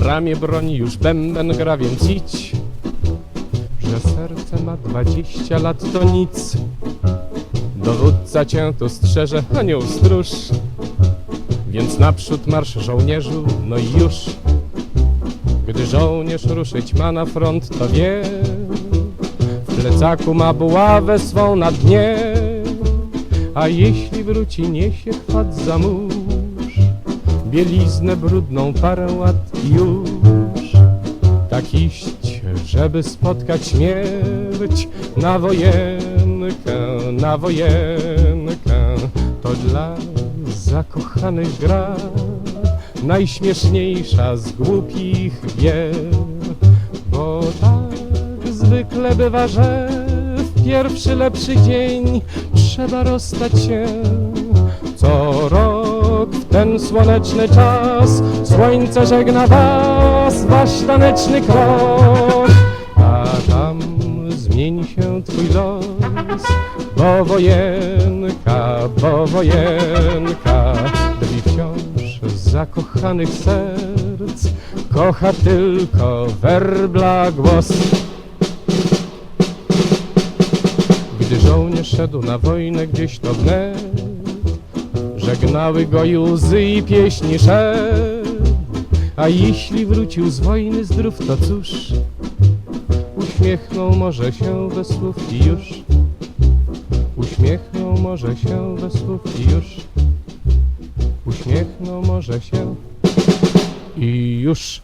ramię broni, już bęben gra, więc idź. Że serce ma dwadzieścia lat, to nic. Dowódca cię tu strzeże, anioł stróż. Więc naprzód marsz żołnierzu, no i już. Gdy żołnierz ruszyć ma na front, to wie. W plecaku ma buławę swą na dnie. A jeśli wróci, niesie chwat za mórz. Bieliznę brudną parę lat już. Tak iść, żeby spotkać śmierć na wojenkę, na wojenkę. To dla zakochanych gra najśmieszniejsza z głupich gier. Bo tak zwykle bywa, że w pierwszy lepszy dzień trzeba rozstać się. Ten słoneczny czas słońce żegna was, wasz taneczny krok. A tam zmieni się twój los, bo wojenka, bo wojenka drwi wciąż zakochanych serc, kocha tylko werbla głos. Gdy żołnierz szedł na wojnę gdzieś to wnet, żegnały go łzy i pieśni. A jeśli wrócił z wojny zdrów, to cóż, uśmiechnął może się bez słów i już. Uśmiechnął może się bez słów i już. Uśmiechnął może się i już.